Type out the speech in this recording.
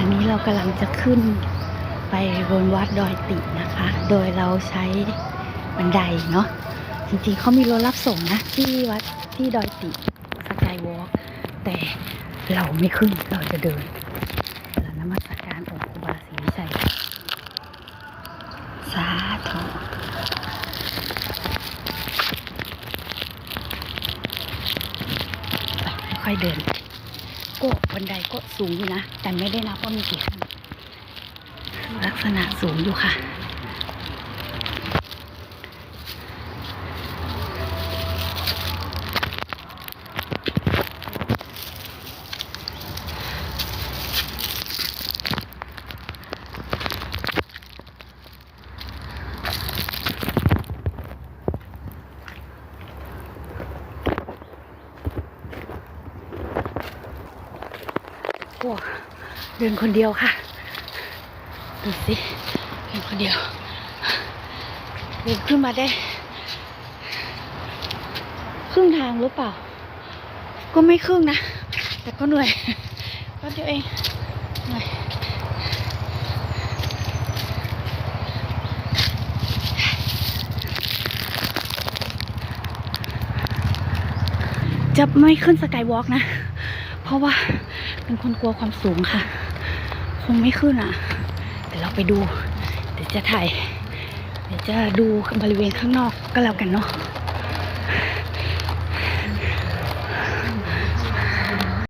ันนี้เรากำลังจะขึ้นไปบนวัดดอยตินะคะ โดยเราใช้บันไดเนาะ จริงๆเขามีรถรับส่งนะ ที่วัดที่ดอยติสกายวอล์กแต่เราไม่ขึ้น เราจะเดินแล้วนมัสการองค์ครูบาศรีวิชัยสาธุไปค่อยเดิน ก็บันไดก็สูงอยู่นะ แต่ไม่ได้นับว่ามีกี่ขั้นลักษณะสูงอยู่ค่ะ โอ้เดินคนเดียวค่ะดูสิเดินคนเดียวเดินขึ้นมาได้ ครึ่งทางหรือเปล่า ก็ไม่ครึ่งนะ แต่ก็เหนื่อยแป๊บเดียวเองเหนื่อยจะไม่ขึ้นสกายวอล์กนะ ราะว่าเป็นคนกลัวความสูงค่ะ คงไม่ขึ้นอะเดี๋ยวเราไปดู เดี๋ยวจะถ่าย เดี๋ยวจะดูบริเวณข้างนอกก็แล้วกันเนาะ